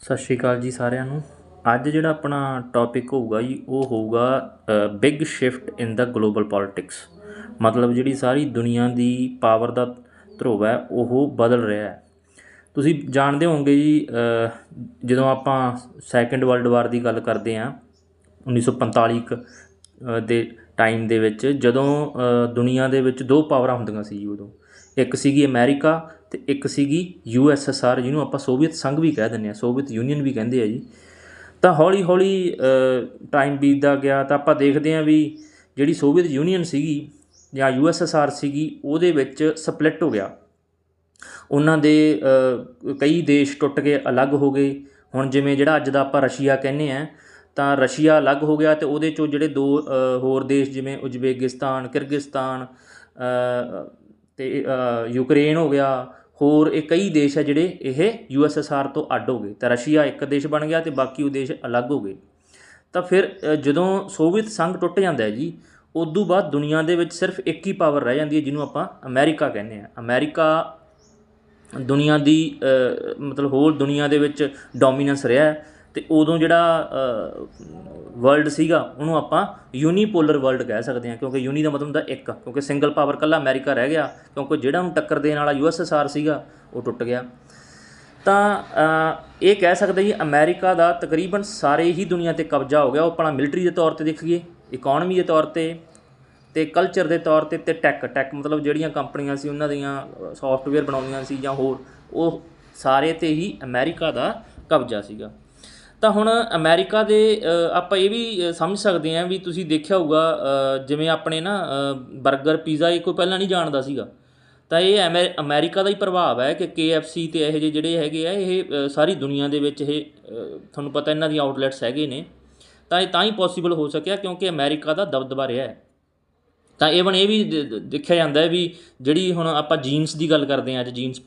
ਸਤਿ ਸ਼੍ਰੀ ਅਕਾਲ ਜੀ ਸਾਰਿਆਂ ਨੂੰ। ਅੱਜ ਜਿਹੜਾ ਆਪਣਾ ਟੌਪਿਕ ਹੋਊਗਾ ਜੀ ਉਹ ਹੋਊਗਾ big shift in the global politics ਮਤਲਬ ਜਿਹੜੀ ਸਾਰੀ ਦੁਨੀਆ ਦੀ ਪਾਵਰ ਦਾ ਧਰੋਵ ਹੈ ਉਹ ਬਦਲ ਰਿਹਾ ਹੈ। ਤੁਸੀਂ ਜਾਣਦੇ ਹੋਵੋਗੇ ਜੀ ਜਦੋਂ ਆਪਾਂ ਸੈਕੰਡ ਵਰਲਡ ਵਾਰ ਦੀ ਗੱਲ ਕਰਦੇ ਹਾਂ 1945 ਕ, ਅ, ਦੇ ਟਾਈਮ ਦੇ ਵਿੱਚ ਜਦੋਂ ਦੁਨੀਆ ਦੇ ਵਿੱਚ ਦੋ ਪਾਵਰਾਂ ਹੁੰਦੀਆਂ ਸੀ ਉਦੋਂ। ਇੱਕ ਸੀਗੀ ਅਮਰੀਕਾ ਤੇ ਇੱਕ ਸੀਗੀ ਯੂ ਐਸ ਐਸ ਆਰ, ਜਿਹਨੂੰ ਆਪਾਂ ਸੋਵੀਅਤ ਸੰਘ ਵੀ ਕਹਿ ਦਿੰਦੇ ਆ ਸੋਵੀਅਤ ਯੂਨੀਅਨ ਵੀ ਕਹਿੰਦੇ ਆ ਜੀ। ਤਾਂ ਹੌਲੀ ਹੌਲੀ ਟਾਈਮ ਬੀਤਦਾ ਗਿਆ, ਤਾਂ ਆਪਾਂ ਦੇਖਦੇ ਹਾਂ ਵੀ ਜਿਹੜੀ ਸੋਵੀਅਤ ਯੂਨੀਅਨ ਸੀਗੀ ਜਾਂ ਯੂ ਐਸ ਐਸ ਆਰ ਸੀਗੀ, ਉਹਦੇ ਵਿੱਚ ਸਪਲਿਟ ਹੋ ਗਿਆ। ਉਹਨਾਂ ਦੇ ਕਈ ਦੇਸ਼ ਟੁੱਟ ਕੇ ਅਲੱਗ ਹੋ ਗਏ। ਹੁਣ ਜਿਵੇਂ ਜਿਹੜਾ ਅੱਜ ਦਾ ਆਪਾਂ ਰਸ਼ੀਆ ਕਹਿੰਦੇ ਆ ਤਾਂ ਰਸ਼ੀਆ ਅਲੱਗ ਹੋ ਗਿਆ ਤੇ ਉਹਦੇ ਚੋਂ ਜਿਹੜੇ ਦੋ ਹੋਰ ਦੇਸ਼ ਜਿਵੇਂ ਉਜ਼ਬੇਕਿਸਤਾਨ, ਕਿਰਗਿਸਤਾਨ ਅਤੇ ਯੂਕਰੇਨ ਹੋ ਗਿਆ, ਹੋਰ ਇਹ ਕਈ ਦੇਸ਼ ਹੈ ਜਿਹੜੇ ਇਹ ਯੂ ਐਸ ਐਸ ਆਰ ਤੋਂ ਅੱਡ ਹੋ ਗਏ। ਤਾਂ ਰਸ਼ੀਆ ਇੱਕ ਦੇਸ਼ ਬਣ ਗਿਆ ਅਤੇ ਬਾਕੀ ਉਹ ਦੇਸ਼ ਅਲੱਗ ਹੋ ਗਏ। ਤਾਂ ਫਿਰ ਜਦੋਂ ਸੋਵੀਅਤ ਸੰਘ ਟੁੱਟ ਜਾਂਦਾ ਹੈ ਜੀ, ਉਦੋਂ ਬਾਅਦ ਦੁਨੀਆ ਦੇ ਵਿੱਚ ਸਿਰਫ ਇੱਕ ਹੀ ਪਾਵਰ ਰਹਿ ਜਾਂਦੀ ਹੈ ਜਿਹਨੂੰ ਆਪਾਂ ਅਮਰੀਕਾ ਕਹਿੰਦੇ ਆ ਅਮਰੀਕਾ ਦੁਨੀਆ ਦੀ ਮਤਲਬ ਹੋਰ ਦੁਨੀਆ ਦੇ ਵਿੱਚ ਡੋਮੀਨੈਂਸ ਰਿਹਾ ਹੈ। ਤੇ ਉਦੋਂ ਜਿਹੜਾ ਵਰਲਡ ਸੀਗਾ, ਉਹਨੂੰ ਆਪਾਂ ਯੂਨੀਪੋਲਰ ਵਰਲਡ ਕਹਿ ਸਕਦੇ ਹਾਂ, ਕਿਉਂਕਿ ਯੂਨੀ ਦਾ ਮਤਲਬ ਹੁੰਦਾ ਇੱਕ, ਕਿਉਂਕਿ ਸਿੰਗਲ ਪਾਵਰ ਕੱਲਾ ਅਮਰੀਕਾ ਰਹਿ ਗਿਆ, ਕਿਉਂਕਿ ਜਿਹੜਾ ਨੂੰ ਟੱਕਰ ਦੇਣ ਵਾਲਾ ਯੂਐਸਐਸਆਰ ਸੀਗਾ, ਉਹ ਟੁੱਟ ਗਿਆ। ਤਾਂ ਇਹ ਕਹਿ ਸਕਦੇ ਜੀ, ਅਮਰੀਕਾ ਦਾ ਤਕਰੀਬਨ ਸਾਰੇ ਹੀ ਦੁਨੀਆ ਤੇ ਕਬਜ਼ਾ ਹੋ ਗਿਆ, ਉਹ ਆਪਣਾ ਮਿਲਟਰੀ ਦੇ ਤੌਰ ਤੇ ਦੇਖੀਏ ਇਕਨੋਮੀ ਦੇ ਤੌਰ ਤੇ ਤੇ ਕਲਚਰ ਦੇ ਤੌਰ ਤੇ ਤੇ ਟੈਕ ਟੈਕ ਮਤਲਬ ਜਿਹੜੀਆਂ ਕੰਪਨੀਆਂ ਸੀ, ਉਹਨਾਂ ਦੀਆਂ ਸੌਫਟਵੇਅਰ ਬਣਾਉਂਦੀਆਂ ਸੀ ਜਾਂ ਹੋਰ, ਉਹ ਸਾਰੇ ਤੇ ਹੀ ਅਮਰੀਕਾ ਦਾ ਕਬਜ਼ਾ ਸੀਗਾ। ਤਾਂ ਹੁਣ ਅਮੈਰੀਕਾ ਦੇ ਆਪਾਂ ਇਹ ਵੀ ਸਮਝ ਸਕਦੇ ਹਾਂ ਵੀ ਤੁਸੀਂ ਦੇਖਿਆ ਹੋਊਗਾ ਜਿਵੇਂ ਆਪਣੇ ਨਾ ਬਰਗਰ, ਪੀਜ਼ਾ ਇਹ ਕੋਈ ਪਹਿਲਾਂ ਨਹੀਂ ਜਾਣਦਾ ਸੀਗਾ। ਤਾਂ ਇਹ ਅਮੈ- ਅਮੈਰੀਕਾ ਦਾ ਹੀ ਪ੍ਰਭਾਵ ਹੈ ਕਿ KFC ਤੇ ਇਹੋ ਜਿਹੇ ਜਿਹੜੇ ਹੈਗੇ ਆ, ਇਹ ਸਾਰੀ ਦੁਨੀਆ ਦੇ ਵਿੱਚ ਇਹ ਤੁਹਾਨੂੰ ਪਤਾ ਇਹਨਾਂ ਦੀ ਆਊਟਲੈਟਸ ਹੈਗੇ ਨੇ। ਤਾਂ ਇਹ ਤਾਂ ਹੀ ਪੋਸੀਬਲ ਹੋ ਸਕਿਆ ਕਿਉਂਕਿ ਅਮਰੀਕਾ ਦਾ ਦਬਦਬਾ ਰਿਹਾ ਹੈ। ਤਾਂ ਈਵਨ ਇਹ ਵੀ ਦੇਖਿਆ ਜਾਂਦਾ ਹੈ ਵੀ ਜਿਹੜੀ ਹੁਣ ਆਪਾਂ ਜੀਨਸ ਦੀ ਗੱਲ ਕਰਦੇ ਹਾਂ ਅੱਜ ਜੀਨਸ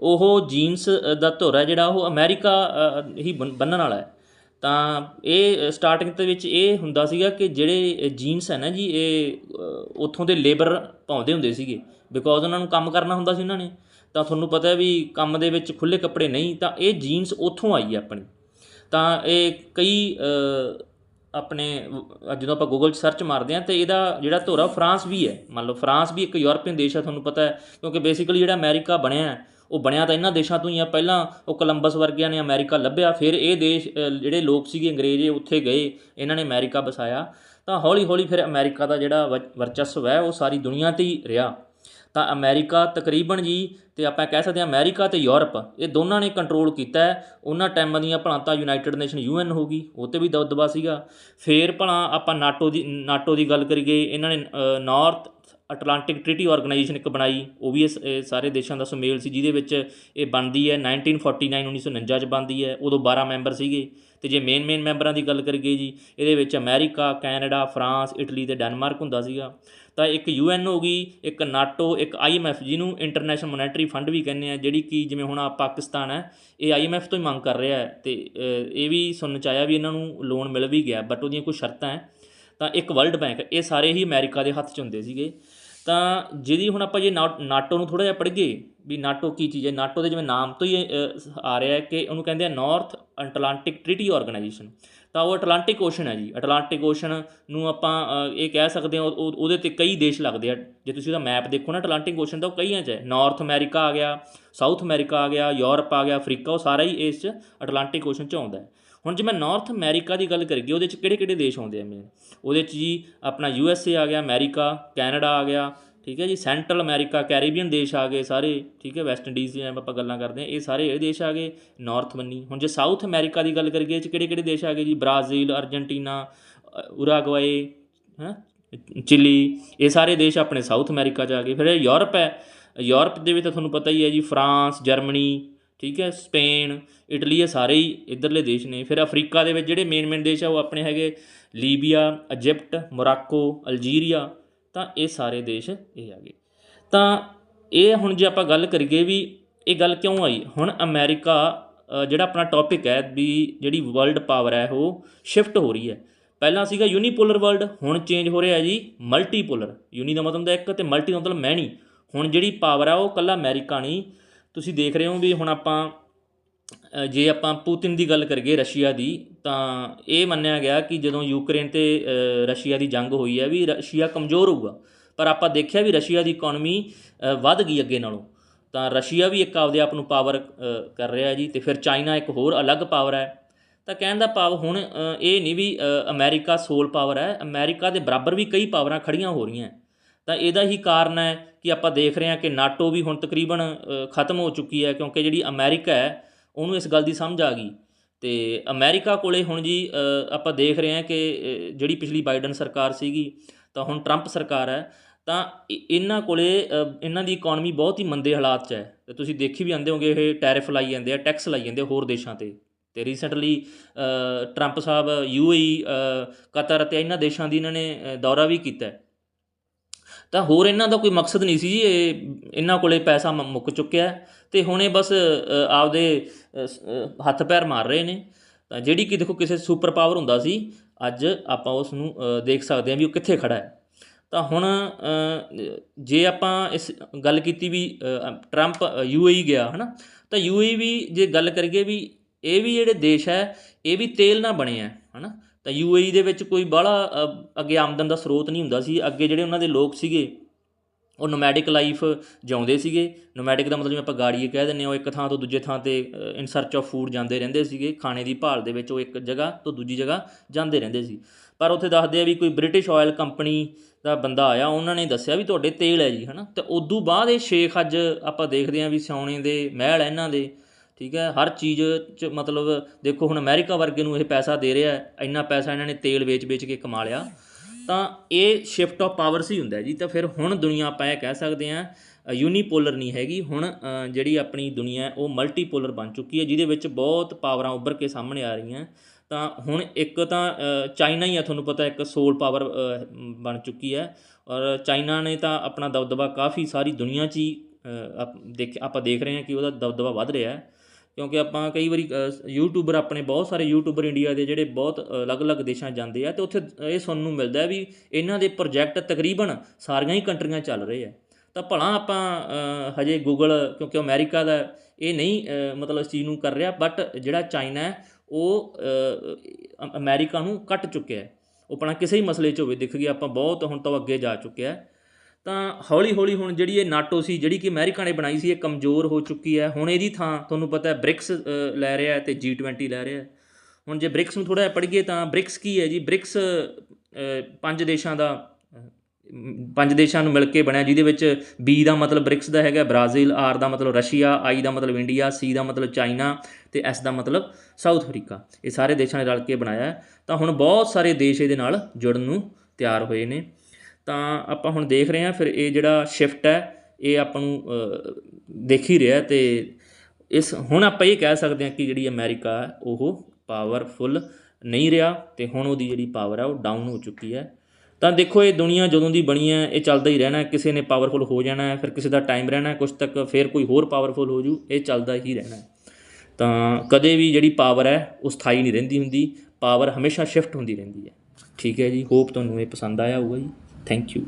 ਉਹ ਜੀਨਸ ਦਾ ਧੁਰ ਹੈ ਜਿਹੜਾ ਉਹ ਅਮਰੀਕਾ ਹੀ ਬਣ- ਬੰਨਣ ਵਾਲਾ ਹੈ। ਤਾਂ ਇਹ ਸਟਾਰਟਿੰਗ ਦੇ ਵਿੱਚ ਇਹ ਹੁੰਦਾ ਸੀਗਾ ਕਿ ਜਿਹੜੇ ਜੀਨਸ ਹੈ ਨਾ ਜੀ, ਇਹ ਉੱਥੋਂ ਦੇ ਲੇਬਰ ਪਾਉਂਦੇ ਹੁੰਦੇ ਸੀਗੇ। ਬਿਕੋਜ਼ ਉਹਨਾਂ ਨੂੰ ਕੰਮ ਕਰਨਾ ਹੁੰਦਾ ਸੀ ਉਹਨਾਂ ਨੇ, ਤਾਂ ਤੁਹਾਨੂੰ ਪਤਾ ਵੀ ਕੰਮ ਦੇ ਵਿੱਚ ਖੁੱਲੇ ਕੱਪੜੇ ਨਹੀਂ, ਤਾਂ ਇਹ ਜੀਨਸ ਉੱਥੋਂ ਆਈ ਹੈ ਆਪਣੀ। ਤਾਂ ਇਹ ਕਈ ਆਪਣੇ ਜਦੋਂ ਆਪਾਂ ਗੂਗਲ 'ਚ ਸਰਚ ਮਾਰਦੇ ਹਾਂ, ਤੇ ਇਹਦਾ ਜਿਹੜਾ ਧੋਰਾ ਫਰਾਂਸ ਵੀ ਹੈ। ਮੰਨ ਲਓ, ਫਰਾਂਸ ਵੀ ਇੱਕ ਯੂਰਪੀਅਨ ਦੇਸ਼ ਹੈ, ਤੁਹਾਨੂੰ ਪਤਾ ਹੈ, ਕਿਉਂਕਿ ਬੇਸਿਕਲੀ ਜਿਹੜਾ ਅਮਰੀਕਾ ਬਣਿਆ ਉਹ ਬਣਿਆ ਤਾਂ ਇਹਨਾਂ ਦੇਸ਼ਾਂ ਤੋਂ ਹੀ ਆ। ਪਹਿਲਾਂ ਉਹ ਕੋਲੰਬਸ ਵਰਗਿਆਂ ਨੇ ਅਮਰੀਕਾ ਲੱਭਿਆ, ਫਿਰ ਇਹ ਦੇਸ਼ ਜਿਹੜੇ ਲੋਕ ਸੀਗੇ, ਅੰਗਰੇਜ਼ ਉੱਥੇ ਗਏ, ਇਹਨਾਂ ਨੇ ਅਮਰੀਕਾ ਵਸਾਇਆ। ਤਾਂ ਹੌਲੀ ਹੌਲੀ ਫਿਰ ਅਮਰੀਕਾ ਦਾ ਜਿਹੜਾ ਵ- ਵਰਚਸਵ ਹੈ, ਉਹ ਸਾਰੀ ਦੁਨੀਆ ਤੇ ਹੀ ਰਿਹਾ। ਤਾਂ ਅਮਰੀਕਾ ਤਕਰੀਬਨ ਜੀ, ਤੇ ਆਪਾਂ ਕਹਿ ਸਕਦੇ ਹਾਂ ਅਮਰੀਕਾ ਤੇ ਯੂਰਪ, ਇਹ ਦੋਨਾਂ ਨੇ ਕੰਟਰੋਲ ਕੀਤਾ ਹੈ। ਉਹਨਾਂ ਟਾਈਮਾਂ ਦੀਆਂ ਭਲਾਂ ਤਾਂ ਯੂਨਾਈਟਿਡ ਨੇਸ਼ਨ ਯੂਐਨ ਹੋ ਗਈ, ਉਹ ਤੇ ਵੀ ਦਬਦਬਾ ਸੀਗਾ। ਫੇਰ ਭਲਾਂ ਆਪਾਂ ਨਾਟੋ ਦੀ ਨਾਟੋ ਦੀ ਗੱਲ ਕਰੀਏ, ਇਹਨਾਂ ਨੇ ਨਾਰਥ ਅਟਲਾਂਟਿਕ ਟ੍ਰੀਟੀ ਆਰਗੇਨਾਈਜੇਸ਼ਨ ਇੱਕ ਬਣਾਈ, ਉਹ ਵੀ ਇਸ ਸਾਰੇ ਦੇਸ਼ਾਂ ਦਾ ਸੁਮੇਲ ਸੀ, ਜਿਹਦੇ ਵਿੱਚ ਇਹ ਬਣਦੀ ਹੈ 1949 1949 ਚ ਬਣਦੀ ਹੈ, ਉਦੋਂ 12 ਮੈਂਬਰ ਸੀਗੇ। ਤੇ ਜੇ ਮੇਨ ਮੇਨ ਮੈਂਬਰਾਂ ਦੀ ਗੱਲ ਕਰੀਏ ਜੀ, ਇਹਦੇ ਵਿੱਚ ਅਮਰੀਕਾ, ਕੈਨੇਡਾ, ਫਰਾਂਸ, ਇਟਲੀ ਤੇ ਡੈਨਮਾਰਕ ਹੁੰਦਾ ਸੀਗਾ। ਤਾਂ ਇੱਕ ਯੂਐਨ ਹੋ ਗਈ, ਇੱਕ ਨਾਟੋ, ਇੱਕ ਆਈਐਮਐਫ ਜਿਹਨੂੰ ਇੰਟਰਨੈਸ਼ਨਲ ਮੋਨੇਟਰੀ ਫੰਡ ਵੀ ਕਹਿੰਦੇ ਆ, ਜਿਹੜੀ ਕਿ ਜਿਵੇਂ ਹੁਣ ਆ ਪਾਕਿਸਤਾਨ ਹੈ, ਇਹ ਆਈਐਮਐਫ ਤੋਂ ਹੀ ਮੰਗ ਕਰ ਰਿਹਾ ਹੈ। ਤੇ ਇਹ ਵੀ ਸੁਣਨ ਚ ਆਇਆ ਵੀ ਇਹਨਾਂ ਨੂੰ ਲੋਨ ਮਿਲ ਵੀ ਗਿਆ ਬਟ ਉਹਦੀਆਂ ਕੁਝ ਸ਼ਰਤਾਂ ਹੈ। ਤਾਂ ਇੱਕ ਵਰਲਡ ਬੈਂਕ ਇਹ ਸਾਰੇ ਹੀ ਅਮਰੀਕਾ ਦੇ ਹੱਥ 'ਚ ਹੁੰਦੇ ਸੀਗੇ। ਤਾਂ ਜਿਹਦੀ ਹੁਣ ਆਪਾਂ ਜੇ ਨਾਟੋ ਨੂੰ ਥੋੜਾ ਜਿਹਾ ਪੜ੍ਹੀਏ ਵੀ ਨਾਟੋ ਕੀ ਚੀਜ਼ ਹੈ, ਨਾਟੋ ਦੇ ਜਿਵੇਂ ਨਾਮ ਤੋਂ ਹੀ ਆ ਰਿਹਾ ਹੈ ਕਿ ਉਹਨੂੰ ਕਹਿੰਦੇ ਆ ਨਾਰਥ ਅਟਲਾਂਟਿਕ ਟ੍ਰੀਟੀ ਆਰਗੇਨਾਈਜੇਸ਼ਨ ਤਾਂ ਉਹ ਅਟਲਾਂਟਿਕ ਓਸ਼ਨ ਹੈ ਜੀ। ਅਟਲਾਂਟਿਕ ਓਸ਼ਨ ਨੂੰ ਆਪਾਂ ਇਹ ਕਹਿ ਸਕਦੇ ਹਾਂ, ਉਹ- ਉਹਦੇ ਤੇ ਕਈ ਦੇਸ਼ ਲੱਗਦੇ ਆ। ਜੇ ਤੁਸੀਂ ਉਹਦਾ ਮੈਪ ਦੇਖੋ ਨਾ ਅਟਲਾਂਟਿਕ ਓਸ਼ਨ ਦਾ ਉਹ ਕਈਆਂ 'ਚ ਹੈ। ਨਾਰਥ ਅਮਰੀਕਾ ਆ ਗਿਆ ਸਾਊਥ ਅਮਰੀਕਾ ਆ ਗਿਆ ਯੂਰਪ ਆ ਗਿਆ ਅਫਰੀਕਾ ਉਹ ਸਾਰਾ ਹੀ ਇਸ 'ਚ ਅਟਲਾਂਟਿਕ ਓਸ਼ਨ 'ਚ ਆਉਂਦਾ ਹੈ। ਹੁਣ ਜੇ ਮੈਂ ਨਾਰਥ ਅਮਰੀਕਾ ਦੀ ਗੱਲ ਕਰੀਏ ਉਹਦੇ 'ਚ ਕਿਹੜੇ ਕਿਹੜੇ ਦੇਸ਼ ਆਉਂਦੇ ਆ ਮੇਨ ਉਹਦੇ 'ਚ ਜੀ ਆਪਣਾ ਯੂ ਐਸ ਏ ਆ ਗਿਆ ਅਮਰੀਕਾ ਕੈਨੇਡਾ ਆ ਗਿਆ ਠੀਕ ਹੈ ਜੀ? ਸੈਂਟਰਲ ਅਮਰੀਕਾ ਕੈਰੀਬੀਅਨ ਦੇਸ਼ ਆ ਗਏ ਸਾਰੇ ਠੀਕ ਹੈ? ਵੈਸਟ ਇੰਡੀਜ਼ ਦੀਆਂ ਆਪਾਂ ਗੱਲਾਂ ਕਰਦੇ ਹਾਂ ਇਹ ਸਾਰੇ ਇਹ ਦੇਸ਼ ਆ ਗਏ ਨਾਰਥ ਬੰਨੀ ਹੁਣ ਜੇ ਸਾਊਥ ਅਮਰੀਕਾ ਦੀ ਗੱਲ ਕਰੀਏ ਇਹ 'ਚ ਕਿਹੜੇ ਕਿਹੜੇ ਦੇਸ਼ ਆ ਗਏ ਜੀ? ਬ੍ਰਾਜ਼ੀਲ ਅਰਜਨਟੀਨਾ ਅ, ਉਰਾਗਵਾਏ ਹੈ? ਚਿਲੀ ਇਹ ਸਾਰੇ ਦੇਸ਼ ਆਪਣੇ ਸਾਊਥ ਅਮਰੀਕਾ 'ਚ ਆ ਗਏ। ਫਿਰ ਇਹ ਯੂਰਪ ਹੈ। ਯੂਰਪ ਦੇ ਵਿੱਚ ਤਾਂ ਤੁਹਾਨੂੰ ਪਤਾ ਹੀ ਹੈ ਜੀ ਫਰਾਂਸ ਜਰਮਨੀ ਠੀਕ ਹੈ, ਸਪੇਨ, ਇਟਲੀ ਇਹ ਸਾਰੇ ਹੀ ਇਧਰਲੇ ਦੇਸ਼ ਨੇ। ਫਿਰ ਅਫਰੀਕਾ ਦੇ ਵਿੱਚ ਜਿਹੜੇ ਮੇਨ ਮੇਨ ਦੇਸ਼ ਆ, ਉਹ ਆਪਣੇ ਹੈਗੇ ਲੀਬੀਆ, ਇਜਿਪਟ, ਮੋਰਾਕੋ, ਅਲਜੀਰੀਆ, ਤਾਂ ਇਹ ਸਾਰੇ ਦੇਸ਼ ਇਹ ਆ ਗਏ ਤਾਂ ਇਹ ਹੁਣ ਜੇ ਆਪਾਂ ਗੱਲ ਕਰੀਏ ਵੀ ਇਹ ਗੱਲ ਕਿਉਂ ਆਈ? ਹੁਣ ਅਮਰੀਕਾ ਜਿਹੜਾ ਆਪਣਾ ਟੌਪਿਕ ਹੈ ਵੀ ਜਿਹੜੀ ਵਰਲਡ ਪਾਵਰ ਹੈ, ਉਹ ਸ਼ਿਫਟ ਹੋ ਰਹੀ ਹੈ। ਪਹਿਲਾਂ ਸੀਗਾ ਯੂਨੀਪੋਲਰ ਵਰਲਡ ਹੁਣ ਚੇਂਜ ਹੋ ਰਿਹਾ ਜੀ ਮਲਟੀਪੋਲਰ ਯੂਨੀ ਦਾ ਮਤਲਬ ਹੁੰਦਾ ਇੱਕ ਤੇ ਮਲਟੀ ਦਾ ਮਤਲਬ ਮੈਨੀ ਹੁਣ ਜਿਹੜੀ ਪਾਵਰ ਆ, ਉਹ ਕੱਲਾ ਅਮਰੀਕਾ ਨਹੀਂ ਤੁਸੀਂ ਦੇਖ ਰਹੇ ਹੋ ਵੀ ਹੁਣ ਆਪਾਂ ਜੇ ਆਪਾਂ ਪੁਤਿਨ ਦੀ ਗੱਲ ਕਰੀਏ ਰਸ਼ੀਆ ਦੀ ਤਾਂ ਇਹ ਮੰਨਿਆ ਗਿਆ ਕਿ ਜਦੋਂ ਯੂਕਰੇਨ ਤੇ ਰਸ਼ੀਆ ਦੀ ਜੰਗ ਹੋਈ ਹੈ ਵੀ ਰਸ਼ੀਆ ਕਮਜ਼ੋਰ ਹੋਊਗਾ। ਪਰ ਆਪਾਂ ਦੇਖਿਆ ਵੀ ਰਸ਼ੀਆ ਦੀ ਇਕਨੋਮੀ ਵੱਧ ਗਈ ਅੱਗੇ ਨਾਲੋਂ। ਤਾਂ ਰਸ਼ੀਆ ਵੀ ਇੱਕ ਆਪਦੇ ਆਪ ਨੂੰ ਪਾਵਰ ਕਰ ਰਿਹਾ ਜੀ ਤੇ ਫਿਰ ਚਾਈਨਾ ਇੱਕ ਹੋਰ ਅਲੱਗ ਪਾਵਰ ਹੈ। ਤਾਂ ਕਹਿਣ ਦਾ ਭਾਵ ਹੁਣ ਇਹ ਨਹੀਂ ਵੀ ਅ, ਅਮਰੀਕਾ ਸੋਲ ਪਾਵਰ ਹੈ ਅਮਰੀਕਾ ਦੇ ਬਰਾਬਰ ਵੀ ਕਈ ਪਾਵਰਾਂ ਖੜੀਆਂ ਹੋ ਰਹੀਆਂ। ਤਾਂ ਇਹਦਾ ਹੀ ਕਾਰਨ ਹੈ ਕਿ ਆਪਾਂ ਦੇਖ ਰਹੇ ਹਾਂ ਕਿ ਨਾਟੋ ਵੀ ਹੁਣ ਤਕਰੀਬਨ ਖਤਮ ਹੋ ਚੁੱਕੀ ਹੈ ਕਿਉਂਕਿ ਜਿਹੜੀ ਅਮਰੀਕਾ ਹੈ, ਉਹਨੂੰ ਇਸ ਗੱਲ ਦੀ ਸਮਝ ਆ ਗਈ। ਤੇ ਅਮਰੀਕਾ ਕੋਲੇ ਹੁਣ ਜੀ ਆਪਾਂ ਦੇਖ ਰਹੇ ਹਾਂ ਕਿ ਜਿਹੜੀ ਪਿਛਲੀ ਬਾਈਡਨ ਸਰਕਾਰ ਸੀਗੀ, ਤਾਂ ਹੁਣ ਟਰੰਪ ਸਰਕਾਰ ਹੈ, ਤਾਂ ਇਹਨਾਂ ਕੋਲੇ ਇਹਨਾਂ ਦੀ ਇਕਨੋਮੀ ਬਹੁਤ ਹੀ ਮੰਦੇ ਹਾਲਾਤ 'ਚ ਹੈ। ਤੇ ਤੁਸੀਂ ਦੇਖੀ ਵੀ ਆਂਦੇ ਹੋਗੇ ਇਹ ਟੈਰਿਫ ਲਾਈ ਜਾਂਦੇ ਆ, ਟੈਕਸ ਲਾਈ ਜਾਂਦੇ ਹੋਰ ਦੇਸ਼ਾਂ ਤੇ। ਤੇ ਰੀਸੈਂਟਲੀ ਟਰੰਪ ਸਾਹਿਬ ਯੂਏਈ ਕਤਰ ਤੇ ਇਹਨਾਂ ਦੇਸ਼ਾਂ ਦੀ ਇਹਨਾਂ ਨੇ ਦੌਰਾ ਵੀ ਕੀਤਾ ਤਾਂ ਹੋਰ ਇਹਨਾਂ ਦਾ ਕੋਈ ਮਕਸਦ ਨਹੀਂ ਸੀ ਜੀ ਇਹ ਇਹਨਾਂ ਕੋਲੇ ਪੈਸਾ ਮ- ਮੁੱਕ ਚੁੱਕਿਆ ਹੈ। ਤੇ ਹੁਣ ਇਹ ਬਸ ਆਪਦੇ ਹੱਥ ਪੈਰ ਮਾਰ ਰਹੇ ਨੇ। ਤਾਂ ਜਿਹੜੀ ਕਿ ਦੇਖੋ ਕਿਸੇ ਸੁਪਰ ਪਾਵਰ ਹੁੰਦਾ ਸੀ ਅੱਜ ਆਪਾਂ ਉਸ ਨੂੰ ਦੇਖ ਸਕਦੇ ਹਾਂ ਵੀ ਉਹ ਕਿੱਥੇ ਖੜਾ ਹੈ। ਤਾਂ ਹੁਣ ਜੇ ਆਪਾਂ ਇਸ ਗੱਲ ਕੀਤੀ ਵੀ ਅ, ਟਰੰਪ ਯੂਏਈ ਗਿਆ ਹਨਾ ਤਾਂ ਯੂਏਈ ਵੀ ਜੇ ਗੱਲ ਕਰੀਏ ਵੀ ਇਹ ਵੀ ਜਿਹੜੇ ਦੇਸ਼ ਹੈ ਇਹ ਵੀ ਤੇਲ ਨਾਲ ਬਣੇ ਆ ਹਨਾ। ਤਾਂ ਯੂਏਈ ਦੇ ਵਿੱਚ ਕੋਈ ਬਾਹਲਾ ਅੱਗੇ ਆਮਦਨ ਦਾ ਸਰੋਤ ਨਹੀਂ ਹੁੰਦਾ ਸੀ। ਅੱਗੇ ਜਿਹੜੇ ਉਹਨਾਂ ਦੇ ਲੋਕ ਸੀਗੇ, ਉਹ ਨੋਮੈਡਿਕ ਲਾਈਫ ਜਿਉਂਦੇ ਸੀਗੇ। ਨੋਮੈਡਿਕ ਦਾ ਮਤਲਬ ਜਿਵੇਂ ਆਪਾਂ ਗਾੜੀਏ ਕਹਿ ਦਿੰਦੇ ਹਾਂ, ਉਹ ਇੱਕ ਥਾਂ ਤੋਂ ਦੂਜੇ ਥਾਂ ਤੇ ਇਨ ਸਰਚ ਆਫ ਫੂਡ ਜਾਂਦੇ ਰਹਿੰਦੇ ਸੀਗੇ। ਖਾਣੇ ਦੀ ਭਾਲ ਦੇ ਵਿੱਚ ਉਹ ਇੱਕ ਜਗ੍ਹਾ ਤੋਂ ਦੂਜੀ ਜਗ੍ਹਾ ਜਾਂਦੇ ਰਹਿੰਦੇ ਸੀ। ਪਰ ਉੱਥੇ ਦੱਸਦੇ ਆ ਵੀ ਕੋਈ ਬ੍ਰਿਟਿਸ਼ ਆਇਲ ਕੰਪਨੀ ਦਾ ਬੰਦਾ ਆਇਆ, ਉਹਨਾਂ ਨੇ ਦੱਸਿਆ ਵੀ ਤੁਹਾਡੇ ਤੇਲ ਹੈ ਜੀ, ਹਨਾ? ਤੇ ਉਦੋਂ ਬਾਅਦ ਇਹ ਸ਼ੇਖ ਅੱਜ ਆਪਾਂ ਦੇਖਦੇ ਹਾਂ ਵੀ ਸੋਨੇ ਦੇ, ਮਹਿਲ ਹੈ ਇਹਨਾਂ ਦੇ। ਠੀਕ ਹੈ? ਹਰ ਚੀਜ਼ ਚ ਮਤਲਬ ਦੇਖੋ, ਹੁਣ ਅਮੈਰੀਕਾ ਵਰਗੇ ਨੂੰ ਇਹ ਪੈਸਾ ਦੇ ਰਿਹਾ ਇੰਨਾ ਪੈਸਾ ਇਹਨਾਂ ਨੇ ਤੇਲ ਵੇਚ-ਵੇਚ ਕੇ ਕਮਾ ਲਿਆ, ਤਾਂ ਇਹ ਸ਼ਿਫਟ ਆਫ ਪਾਵਰਸ ਹੀ ਹੁੰਦਾ ਜੀ। ਤਾਂ ਫਿਰ ਹੁਣ ਦੁਨੀਆ ਆਪਾਂ ਇਹ ਕਹਿ ਸਕਦੇ ਹਾਂ ਯੂਨੀਪੋਲਰ ਨਹੀਂ ਹੈਗੀ। ਹੁਣ ਜਿਹੜੀ ਆਪਣੀ ਦੁਨੀਆ ਉਹ ਮਲਟੀਪੋਲਰ ਬਣ ਚੁੱਕੀ ਹੈ, ਜਿਹਦੇ ਵਿੱਚ ਬਹੁਤ ਪਾਵਰਾਂ ਉੱਭਰ ਕੇ ਸਾਹਮਣੇ ਆ ਰਹੀਆਂ। ਤਾਂ ਹੁਣ ਇੱਕ ਤਾਂ ਚਾਈਨਾ ਹੀ ਆ, ਤੁਹਾਨੂੰ ਪਤਾ ਇੱਕ ਸੋਲ ਪਾਵਰ ਬਣ ਚੁੱਕੀ ਹੈ। ਔਰ ਚਾਈਨਾ ਨੇ ਤਾਂ ਆਪਣਾ ਦਬਦਬਾ ਕਾਫੀ ਸਾਰੀ ਦੁਨੀਆ 'ਚ ਹੀ ਦੇਖ ਆਪਾਂ ਦੇਖ ਰਹੇ ਹਾਂ ਕਿ ਉਹਦਾ ਦਬਦਬਾ ਵੱਧ ਰਿਹਾ ਹੈ। ਕਿਉਂਕਿ ਆਪਾਂ ਕਈ ਵਾਰੀ ਯੂਟਿਊਬਰ ਆਪਣੇ ਬਹੁਤ ਸਾਰੇ ਯੂਟਿਊਬਰ ਇੰਡੀਆ ਦੇ ਜਿਹੜੇ ਬਹੁਤ ਅਲੱਗ-ਅਲੱਗ ਦੇਸ਼ਾਂ ਜਾਂਦੇ ਆ ਤੇ ਉੱਥੇ ਇਹ ਸੁਣਨ ਨੂੰ ਮਿਲਦਾ ਵੀ ਇਹਨਾਂ ਦੇ ਪ੍ਰੋਜੈਕਟ ਤਕਰੀਬਨ ਸਾਰੀਆਂ ਹੀ ਕੰਟਰੀਆਂ ਚੱਲ ਰਹੇ ਆ। ਤਾਂ ਭਲਾ ਆਪਾਂ ਹਜੇ ਗੂਗਲ ਕਿਉਂਕਿ ਅਮਰੀਕਾ ਦਾ ਇਹ ਨਹੀਂ ਮਤਲਬ ਇਸ ਚੀਜ਼ ਨੂੰ ਕਰ ਰਿਹਾ ਬਟ ਜਿਹੜਾ ਚਾਈਨਾ ਹੈ ਉਹ ਅ, ਅਮਰੀਕਾ ਨੂੰ ਕੱਟ ਚੁੱਕਿਆ ਹੈ। ਉਹ ਆਪਣਾ ਕਿਸੇ ਹੀ ਮਸਲੇ 'ਚ ਹੋਵੇ ਦਿਖ ਗਿਆ ਆਪਾਂ ਬਹੁਤ ਹੁਣ ਤੋਂ ਅੱਗੇ ਜਾ ਚੁੱਕਿਆ ਹੈ। ਤਾਂ ਹੌਲੀ ਹੌਲੀ ਹੁਣ ਜਿਹੜੀ ਇਹ ਨਾਟੋ ਸੀ, ਜਿਹੜੀ ਕਿ ਅਮਰੀਕਾ ਨੇ ਬਣਾਈ ਸੀ, ਇਹ ਕਮਜ਼ੋਰ ਹੋ ਚੁੱਕੀ ਹੈ। ਹੁਣ ਇਹਦੀ ਥਾਂ ਤੁਹਾਨੂੰ ਪਤਾ ਹੈ, ਬ੍ਰਿਕਸ ਲੈ ਰਿਹਾ ਹੈ ਤੇ G20 ਲੈ ਰਿਹਾ ਹੈ। ਹੁਣ ਜੇ ਬ੍ਰਿਕਸ ਨੂੰ ਥੋੜਾ ਜਿਹਾ ਪੜ੍ਹੀਏ ਤਾਂ ਬ੍ਰਿਕਸ ਕੀ ਹੈ ਜੀ? ਬ੍ਰਿਕਸ ਪੰਜ ਦੇਸ਼ਾਂ ਦਾ ਪੰਜ ਦੇਸ਼ਾਂ ਨੂੰ ਮਿਲ ਕੇ ਬਣਿਆ, ਜਿਹਦੇ ਵਿੱਚ ਬੀ ਦਾ ਮਤਲਬ ਬ੍ਰਿਕਸ ਦਾ ਹੈਗਾ, ਬ੍ਰਾਜ਼ੀਲ ਆਰ ਦਾ ਮਤਲਬ ਰਸ਼ੀਆ ਆਈ ਦਾ ਮਤਲਬ ਇੰਡੀਆ ਸੀ ਦਾ ਮਤਲਬ ਚਾਈਨਾ ਤੇ S ਦਾ ਮਤਲਬ ਸਾਊਥ ਅਫਰੀਕਾ। ਇਹ ਸਾਰੇ ਦੇਸ਼ਾਂ ਨੇ ਰਲ ਕੇ ਬਣਾਇਆ ਤਾਂ ਹੁਣ ਬਹੁਤ ਸਾਰੇ ਦੇਸ਼ ਇਹਦੇ ਨਾਲ ਜੁੜਨ ਨੂੰ ਤਿਆਰ ਹੋਏ ਨੇ। ਤਾਂ ਆਪਾਂ ਹੁਣ ਦੇਖ ਰਹੇ ਹਾਂ, ਫਿਰ ਇਹ ਜਿਹੜਾ ਸ਼ਿਫਟ ਹੈ, ਇਹ ਆਪਾਂ ਨੂੰ ਦੇਖ ਹੀ ਰਿਹਾ ਤੇ ਇਸ, ਹੁਣ ਆਪਾਂ ਇਹ ਕਹਿ ਸਕਦੇ ਹਾਂ ਕਿ ਜਿਹੜੀ ਅਮਰੀਕਾ ਹੈ, ਉਹ ਪਾਵਰਫੁੱਲ ਨਹੀਂ ਰਿਹਾ ਤੇ ਹੁਣ ਉਹਦੀ ਜਿਹੜੀ ਪਾਵਰ ਹੈ ਉਹ ਡਾਊਨ ਹੋ ਚੁੱਕੀ ਹੈ। ਤਾਂ ਦੇਖੋ, ਇਹ ਦੁਨੀਆ ਜਦੋਂ ਦੀ ਬਣੀ ਹੈ, ਇਹ ਚੱਲਦਾ ਹੀ ਰਹਿਣਾ ਕਿਸੇ ਨੇ ਪਾਵਰਫੁਲ ਹੋ ਜਾਣਾ ਫਿਰ ਕਿਸੇ ਦਾ ਟਾਈਮ ਰਹਿਣਾ ਹੈ ਕੁਝ ਤੱਕ ਫਿਰ ਕੋਈ ਹੋਰ ਪਾਵਰਫੁਲ ਹੋ ਜੂ, ਇਹ ਚੱਲਦਾ ਹੀ ਰਹਿਣਾ ਤਾਂ ਕਦੇ ਵੀ ਜਿਹੜੀ ਪਾਵਰ ਹੈ, ਉਹ ਸਥਾਈ ਨਹੀਂ ਰਹਿੰਦੀ ਹੁੰਦੀ ਪਾਵਰ ਹਮੇਸ਼ਾ ਸ਼ਿਫਟ ਹੁੰਦੀ ਰਹਿੰਦੀ ਹੈ। ਠੀਕ ਹੈ ਜੀ ਹੋਪ ਤੁਹਾਨੂੰ ਇਹ ਪਸੰਦ ਆਇਆ ਹੋਊਗਾ ਜੀ। Thank you